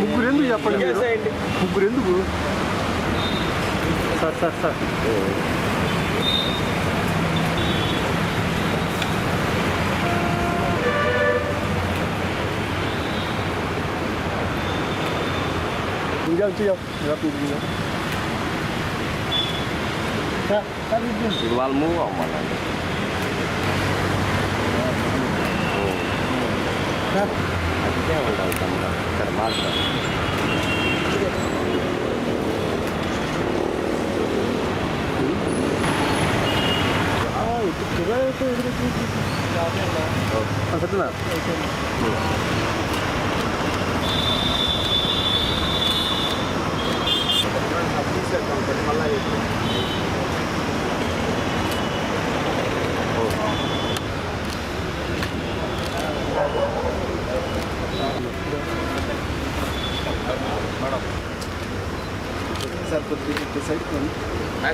ముగ్గురు ఎందుకు చెప్పండి మీరు? ముగ్గురు ఎందుకు సార్ సార్ సార్ ఇంకా వచ్చి సార్ సార్ ఇది ఇది వాళ్ళు మూవ్ అవ్వాలండి సార్ అదే ఉండాలి తమ్ముడు ఇక్కడ మాట్లాడు సత్యనా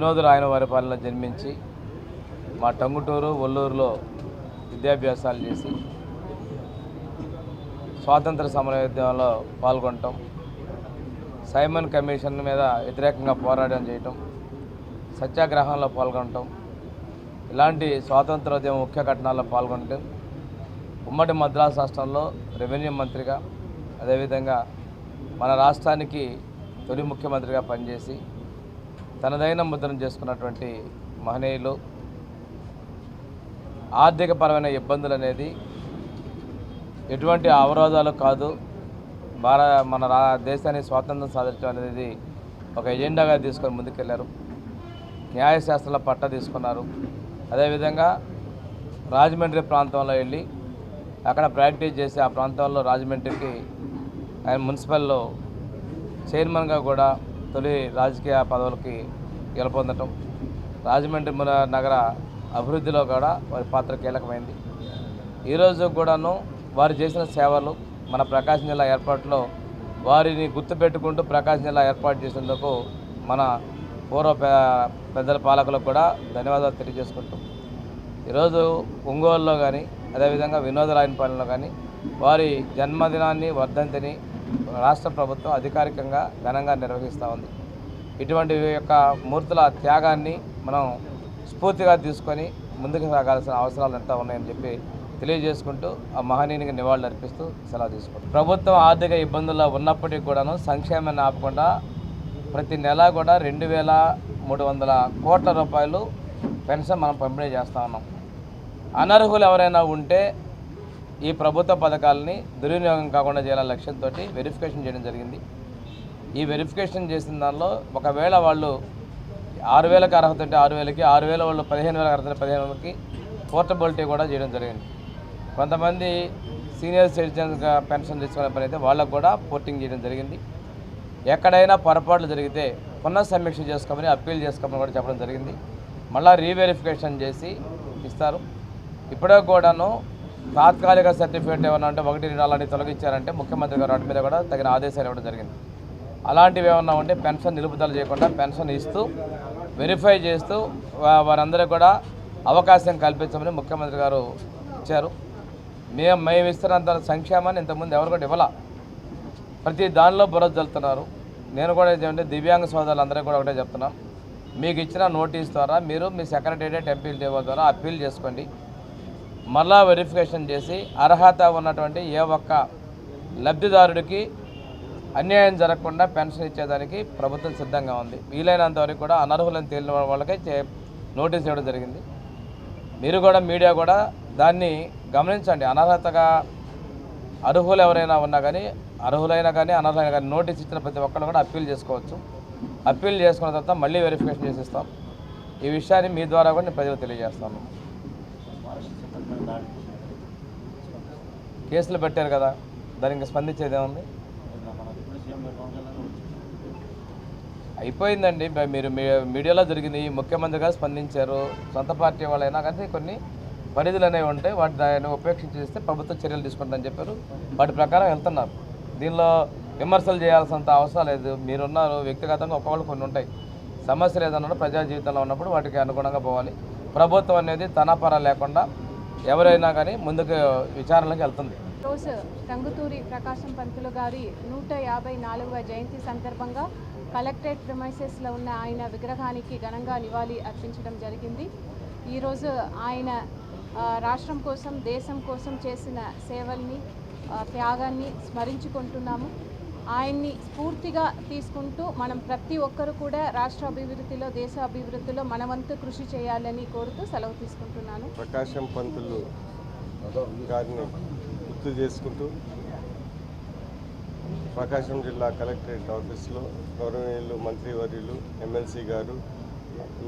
వినోద్ రాయన వారి పాలన జన్మించి మా టంగుటూరు ఒల్లూరులో విద్యాభ్యాసాలు చేసి స్వాతంత్ర సమరయోద్యమంలో పాల్గొనటం సైమన్ కమిషన్ మీద వ్యతిరేకంగా పోరాటం చేయటం సత్యాగ్రహంలో పాల్గొనటం ఇలాంటి స్వాతంత్రోద్యమ ముఖ్య ఘటనల్లో పాల్గొనటం ఉమ్మడి మద్రాసు రాష్ట్రంలో రెవెన్యూ మంత్రిగా అదేవిధంగా మన రాష్ట్రానికి తొలి ముఖ్యమంత్రిగా పనిచేసి తనదైన ముద్రను చేసుకున్నటువంటి మహనీయులు ఆర్థికపరమైన ఇబ్బందులు అనేది ఎటువంటి అవరోధాలు కాదు. భార మన రా దేశాన్ని స్వాతంత్రం సాధించడం అనేది ఒక ఎజెండాగా తీసుకొని ముందుకెళ్ళారు. న్యాయశాస్త్రంలో పట్ట తీసుకున్నారు. అదేవిధంగా రాజమండ్రి ప్రాంతంలో వెళ్ళి అక్కడ ప్రాక్టీస్ చేసి ఆ ప్రాంతంలో రాజమండ్రికి ఆయన మున్సిపల్లో చైర్మన్గా కూడా తొలి రాజకీయ పదవులకి గెలుపొందటం. రాజమండ్రి నగర అభివృద్ధిలో కూడా వారి పాత్ర కీలకమైంది. ఈరోజు కూడాను వారు చేసిన సేవలు మన ప్రకాశం జిల్లా ఏర్పాటులో వారిని గుర్తుపెట్టుకుంటూ ప్రకాశం జిల్లా ఏర్పాటు చేసేందుకు మన పూర్వ పెద్దల పాలకులకు కూడా ధన్యవాదాలు తెలియజేసుకుంటాం. ఈరోజు ఒంగోలులో కానీ అదేవిధంగా వినోదరాయనపాలెంలో కానీ వారి జన్మదినాన్ని వర్ధంతిని రాష్ట్ర ప్రభుత్వం అధికారికంగా ఘనంగా నిర్వహిస్తూ ఉంది. ఇటువంటి యొక్క మూర్తుల త్యాగాన్ని మనం స్ఫూర్తిగా తీసుకొని ముందుకు సాగాల్సిన అవసరాలు ఎంత ఉన్నాయని చెప్పి తెలియజేసుకుంటూ ఆ మహనీయునికి నివాళులు అర్పిస్తూ సెలవు తీసుకుంటాం ప్రభుత్వం ఆర్థిక ఇబ్బందుల్లో ఉన్నప్పటికీ కూడాను సంక్షేమాన్ని ఆపకుండా ప్రతి నెల కూడా రెండు వేల మూడు వందల కోట్ల రూపాయలు పెన్షన్ మనం పంపిణీ చేస్తూ ఉన్నాం. అనర్హులు ఎవరైనా ఉంటే ఈ ప్రభుత్వ పథకాలని దుర్వినియోగం కాకుండా చేయాలనే లక్ష్యంతో వెరిఫికేషన్ చేయడం జరిగింది. ఈ వెరిఫికేషన్ చేసిన దానిలో ఒకవేళ వాళ్ళు ఆరు వేలకు అర్హత ఉంటే ఆరు వేలకి ఆరు వేల వాళ్ళు పదిహేను వేలకు అర్హత ఉంటే పదిహేను వేలకి పోర్టబిలిటీ కూడా చేయడం జరిగింది. కొంతమంది సీనియర్ సిటిజన్స్గా పెన్షన్ తీసుకునే పని అయితే వాళ్ళకు కూడా పోర్టింగ్ చేయడం జరిగింది. ఎక్కడైనా పొరపాట్లు జరిగితే పునః సమీక్ష చేసుకోమని అప్పీల్ చేసుకోమని కూడా చెప్పడం జరిగింది. మళ్ళీ రీవెరిఫికేషన్ చేసి ఇస్తారు. ఇప్పుడే కూడాను తాత్కాలిక సర్టిఫికేట్ ఏమన్నా అంటే ఒకటి రెండు అలాంటి తొలగించారంటే ముఖ్యమంత్రి గారు వాటి మీద కూడా తగిన ఆదేశాలు ఇవ్వడం జరిగింది. అలాంటివి ఏమన్నా ఉంటే పెన్షన్ నిలుపుదల చేయకుండా పెన్షన్ ఇస్తూ వెరిఫై చేస్తూ వారందరికీ కూడా అవకాశం కల్పించమని ముఖ్యమంత్రి గారు ఇచ్చారు. మేము మేము ఇస్తున్నంత సంక్షేమాన్ని ఇంతకుముందు ఎవరు కూడా ఇవ్వాల. ప్రతి దానిలో బురద జల్లుతున్నారు. నేను కూడా ఏంటంటే దివ్యాంగ సోదరులందరికీ కూడా ఒకటే చెప్తున్నాం మీకు ఇచ్చిన నోటీస్ ద్వారా మీరు మీ సెక్రటేరియట్ ఎంపీల ద్వారా అప్పీల్ చేసుకోండి. మళ్ళా వెరిఫికేషన్ చేసి అర్హత ఉన్నటువంటి ఏ ఒక్క లబ్ధిదారుడికి అన్యాయం జరగకుండా పెన్షన్ ఇచ్చేదానికి ప్రభుత్వం సిద్ధంగా ఉంది. వీలైనంత వరకు కూడా అనర్హులను తేలిన వాళ్ళకే చే- నోటీస్ ఇవ్వడం జరిగింది. మీరు కూడా మీడియా కూడా దాన్ని గమనించండి. అనర్హతగా అర్హులు ఎవరైనా ఉన్నా కానీ అర్హులైనా కానీ అనర్హులైనా కానీ నోటీస్ ఇచ్చిన ప్రతి ఒక్కరు కూడా అప్పీల్ చేసుకోవచ్చు. అప్పీల్ చేసుకున్న తర్వాత మళ్ళీ వెరిఫికేషన్ చేసిస్తాం. ఈ విషయాన్ని మీ ద్వారా కూడా నేను ప్రజలకు తెలియజేస్తాను. కేసులు పెట్టారు కదా దానికి స్పందించేది ఏముంది? అయిపోయిందండి. మీరు మీ- మీడియాలో జరిగింది ముఖ్యమంత్రి గారు స్పందించారు సొంత పార్టీ వాళ్ళైనా కానీ కొన్ని పరిధులు అనేవి ఉంటాయి వాటి దాన్ని ఉపేక్షించేస్తే ప్రభుత్వ చర్యలు తీసుకుంటుందని చెప్పారు. వాటి ప్రకారం వెళ్తున్నారు. దీనిలో విమర్శలు చేయాల్సినంత అవసరం లేదు. మీరున్నారు వ్యక్తిగతంగా ఒక్కొక్కరు కొన్ని ఉంటాయి. సమస్యలు ఏదన్నా ప్రజా జీవితంలో ఉన్నప్పుడు వాటికి అనుగుణంగా పోవాలి. ప్రభుత్వం అనేది తనపర లేకుండా ఎవరైనా కానీ ముందుకు విచారణలకు వెళ్తుంది. రోజు టంగుతూరి ప్రకాశం పంతులు గారి నూట యాభై నాలుగవ జయంతి సందర్భంగా కలెక్టరేట్ ప్రిమైసెస్లో ఉన్న ఆయన విగ్రహానికి ఘనంగా నివాళి అర్పించడం జరిగింది. ఈరోజు ఆయన రాష్ట్రం కోసం దేశం కోసం చేసిన సేవల్ని త్యాగాన్ని స్మరించుకుంటున్నాము. ఆయన్ని స్ఫూర్తిగా తీసుకుంటూ మనం ప్రతి ఒక్కరు కూడా రాష్ట్ర అభివృద్ధిలో దేశ అభివృద్ధిలో మనవంతు కృషి చేయాలని కోరుతూ సెలవు తీసుకుంటున్నాను. ప్రకాశం పంతులు గారిని గుర్తు చేసుకుంటూ ప్రకాశం జిల్లా కలెక్టరేట్ ఆఫీస్లో గౌరవనీయులు మంత్రివర్యులు ఎమ్మెల్సీ గారు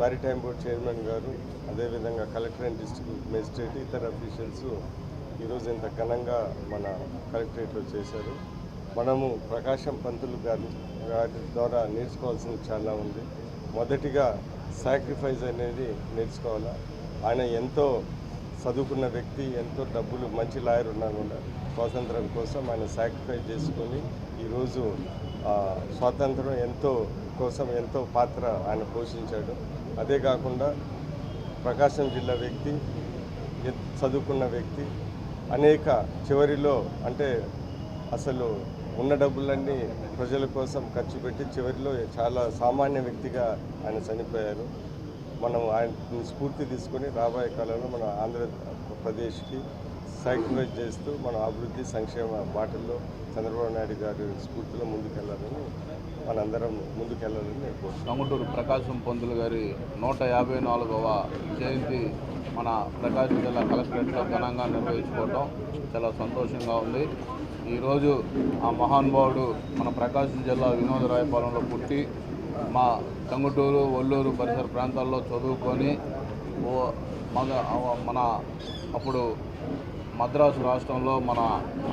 మారిటైమ్ బోర్డ్ చైర్మన్ గారు అదేవిధంగా కలెక్టర్ అండ్ డిస్ట్రిక్ట్ మెజిస్ట్రేట్ ఇతర అఫీషియల్స్ ఈరోజు ఇంత ఘనంగా మన కలెక్టరేట్లో చేశారు. మనము ప్రకాశం పంతులు గారి గారి ద్వారా నేర్చుకోవాల్సింది చాలా ఉంది. మొదటిగా సాక్రిఫైస్ అనేది నేర్చుకోవాలా? ఆయన ఎంతో చదువుకున్న వ్యక్తి ఎంతో డబ్బులు మంచి లాయర్ ఉన్నా కూడా స్వాతంత్రం కోసం ఆయన సాక్రిఫైస్ చేసుకొని ఈరోజు స్వాతంత్రం ఎంతో కోసం ఎంతో పాత్ర ఆయన పోషించాడు. అదే కాకుండా ప్రకాశం జిల్లా వ్యక్తి చదువుకున్న వ్యక్తి అనేక చివరిలో అంటే అసలు ఉన్న డబ్బులన్నీ ప్రజల కోసం ఖర్చు పెట్టి చివరిలో చాలా సామాన్య వ్యక్తిగా ఆయన చనిపోయారు. మనం ఆయన స్ఫూర్తి తీసుకొని రాబోయే కాలంలో మన ఆంధ్రప్రదేశ్కి సాక్రిఫైస్ చేస్తూ మన అభివృద్ధి సంక్షేమ బాటల్లో చంద్రబాబు నాయుడు గారి స్ఫూర్తిలో ముందుకెళ్ళాలని మనందరం ముందుకెళ్ళాలని నేను ప్రకాశం పంతులు గారి నూట యాభై నాలుగవ జయంతి మన ప్రకాశం జిల్లా కలెక్టరేట్లో ఘనంగా నిర్వహించుకోవడం చాలా సంతోషంగా ఉంది. ఈరోజు ఆ మహానుభావుడు మన ప్రకాశం జిల్లా వినోదరాయపాలెంలో పుట్టి మా టంగుటూరు ఒల్లూరు పరిసర ప్రాంతాల్లో చదువుకొని మగ మన అప్పుడు మద్రాసు రాష్ట్రంలో మన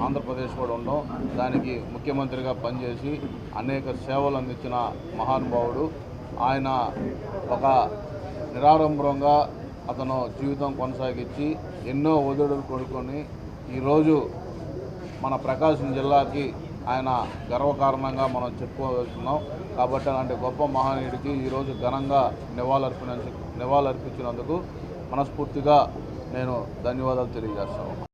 ఆంధ్రప్రదేశ్ కూడా ఉండడం దానికి ముఖ్యమంత్రిగా పనిచేసి అనేక సేవలు అందించిన మహానుభావుడు ఆయన ఒక నిరాడంబరంగా అతను జీవితం కొనసాగించి ఎన్నో ఒదుడులు కొడుకొని ఈరోజు మన ప్రకాశం జిల్లాకి ఆయన గర్వకారణంగా మనం చెప్పుకోవచ్చున్నాం కాబట్టి అలాంటి గొప్ప మహనీయుడికి ఈరోజు ఘనంగా నివాళులర్పించ నివాళులర్పించినందుకు మనస్ఫూర్తిగా నేను ధన్యవాదాలు తెలియజేస్తాను.